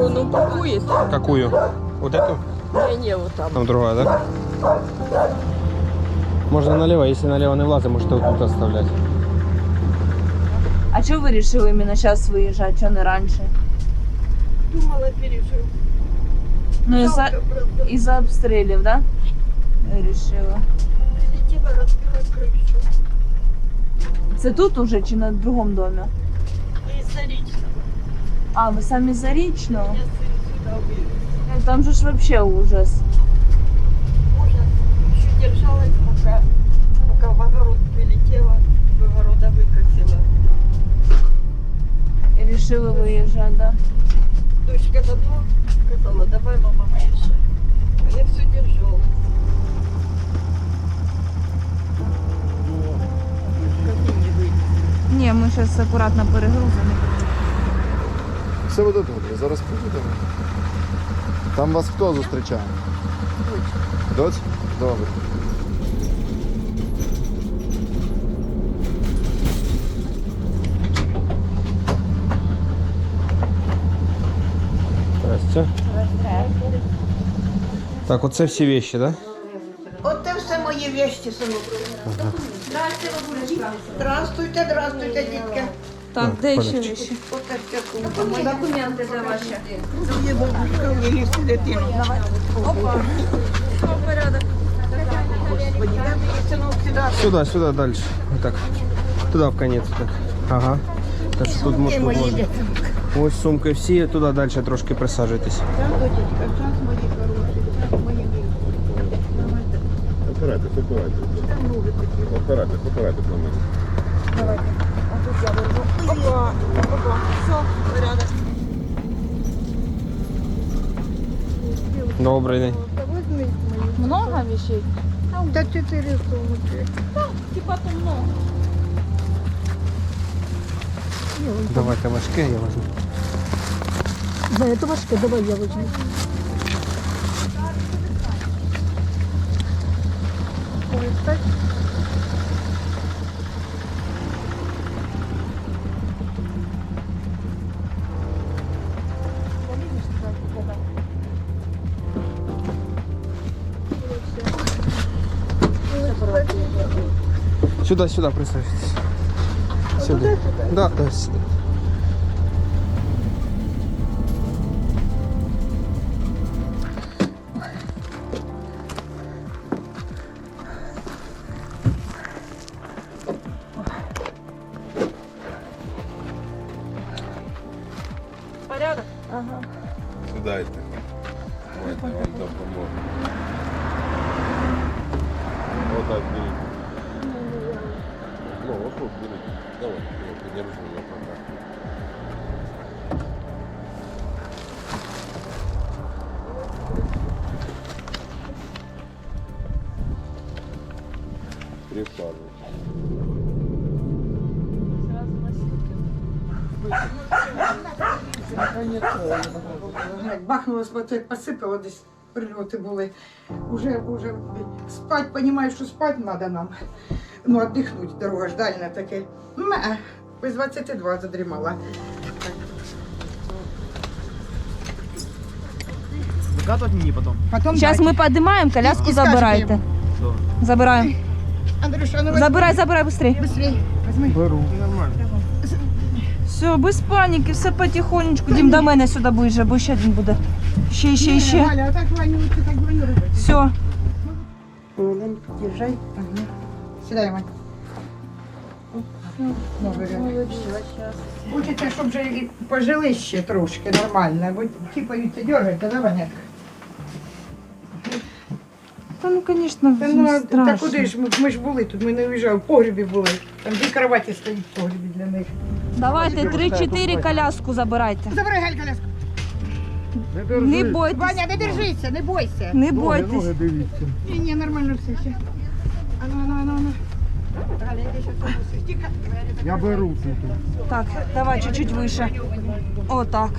сторону пакует. Какую? Вот эту? Не, не, вот там. Там другая, да? Можно налево, если налево не влазить, можете вот тут оставлять. А чого ви вирішили іменно зараз виїжджати, чого не раніше? Думала, пережив. Ну, із-за, із-за обстрілів, да? Вирішила. Прилетела, разбила крышу. Це тут уже чи на другому домі? И зарично. А, ви самі зарічного? Я сын сюда вывез. Е, Там же ж вообще ужас. Ужас. Еще держалась, пока, пока в огород прилетела, в огорода выкосила. І вирішили виїжджати, да? Дочка давно сказала, давай, мама, выезжай. А я все держалась. Как не выйти. Ні, ми зараз акуратно перегрузимо. Все буде добре, зараз поїдемо. Там вас хто зустрічає? Доць? Добре. Здрасте. Так, оце всі вещи, да? От це все мої вещі, синок. Здравствуйте, здравствуйте, дітки. Так, де ще понятно. вещи? От це все купимо. Документи де ваші? Є бабушка, вилізти дитину. Опа. Все, порядок. Господи, де мені синок сюди? Сюда, сюда, дальше. Вот так. Туда в конец. Так. Ага. Так що тут Сумки можна. мої можна. дітки. Ось сумки всі, туди далі трошки присаджуйтесь. Так, дітка, час мої хороші, час мої милі. Опирайтесь, опирайтесь. Опирайтесь, опирайтесь на мене. Давайте. Опа, опа, все, порядок. Добрий день. Та возьміть мені. Много вещей? Та чотири сумки. Типа то много. Давайте важке, я возьму. Да, это важко, давай я возьму. Сюда, сюда присаживайтесь. Сюда. Да, да, сюда. Порядок? Ага. Сюда это. Вот, я вам допомогу. Вот так берите хорошо, бери. Давай, я придержу ее пока. Припадывай. Бахнулась, вот посыпала здесь прильоти були. Уже, уже спать, понимаешь, що спать надо нам. Ну, віддихнути, дорога ж дальня таке. Ме, без 22 задрімала. Выкатывать мне потом? Потім Зараз ми піднімаємо, коляску І- і скажете забирайте. Все. Забираємо. Андрюша, ну Забирай, забирай быстрее. Быстрей. Возьми. Беру. Нормально. Все, без паніки, все потихонечку. Дім до мене сюди ближче, бо ще один буде. Ще, ще, ще. Валя, отак Ваню, ти так Ваню робити. Все. Маленько, держай. Ага. Сідай, Вань. Добре. Хочеться, щоб вже і пожили ще трошки нормально, бо ті боються дергати, да, Ванятка? Та ну, звісно, Та, ну, а- та страшно. куди ж ми, ми ж були тут, ми не виїжджали, в погребі були. Там дві кроваті стоїть в погребі для них. Давайте, три-чотири коляску забирайте. Забирай Галь коляску. Не бойтесь. Ваня, не держися, не бойся. Не бойтесь. дивіться. Ні, ні, нормально все ще. Ану, ану, ану. Я беру тут. Так, давай чуть-чуть выше. О, так.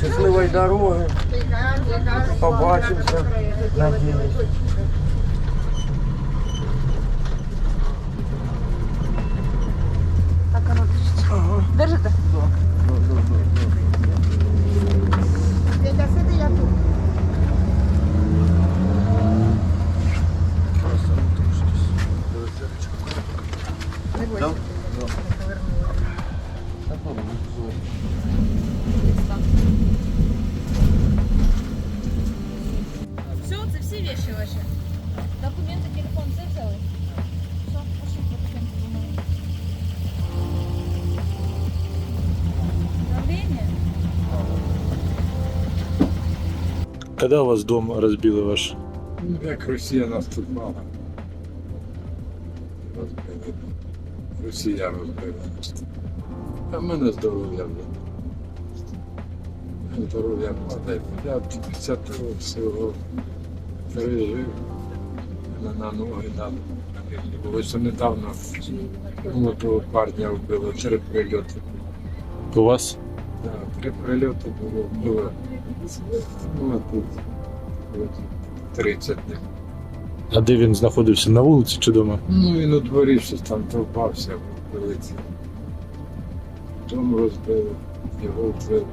Щасливої дороги. Побачимося. Надіюсь. Да? Да. Все, це всі вещи ваші. Документи, телефон, це взяли? Все, пошли, документи Когда у вас дом разбило ваш? Ну, Як нас тут мало. Росія розбила. А в мене здоров'я було. Здоров'я падає. Я 50 років всього пережив. Мене на ноги дали. Ось недавно молодого парня вбило, три прильоти. У вас? Да, три прильоти було. було. Ну, тут от, 30 днів. А де він знаходився? На вулиці чи вдома? Ну, він у дворі щось там товпався в вулиці. Дом розбили, його вбили.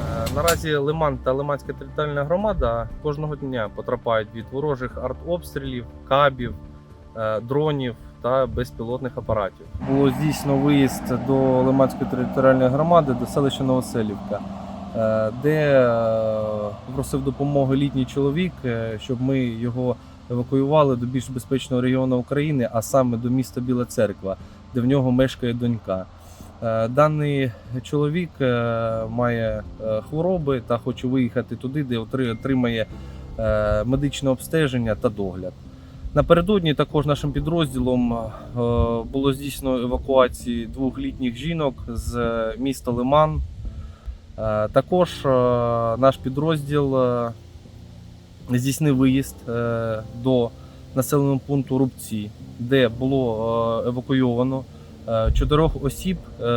Е, Наразі Лиман та Лиманська територіальна громада кожного дня потрапляють від ворожих артобстрілів, кабів, е, дронів та безпілотних апаратів. Було здійснено виїзд до Лиманської територіальної громади до селища Новоселівка, е, де е, просив допомоги літній чоловік, е, щоб ми його евакуювали до більш безпечного регіону України, а саме до міста Біла Церква, де в нього мешкає донька. Даний чоловік має хвороби та хоче виїхати туди, де отримає медичне обстеження та догляд. Напередодні також нашим підрозділом е, було здійснено евакуації двох літніх жінок з е, міста Лиман. Е, Також наш підрозділ здійснив виїзд до населеного пункту Рубці, де було евакуйовано чотирьох осіб,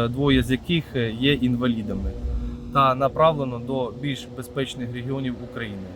двоє з яких є інвалідами, та направлено до більш безпечних регіонів України.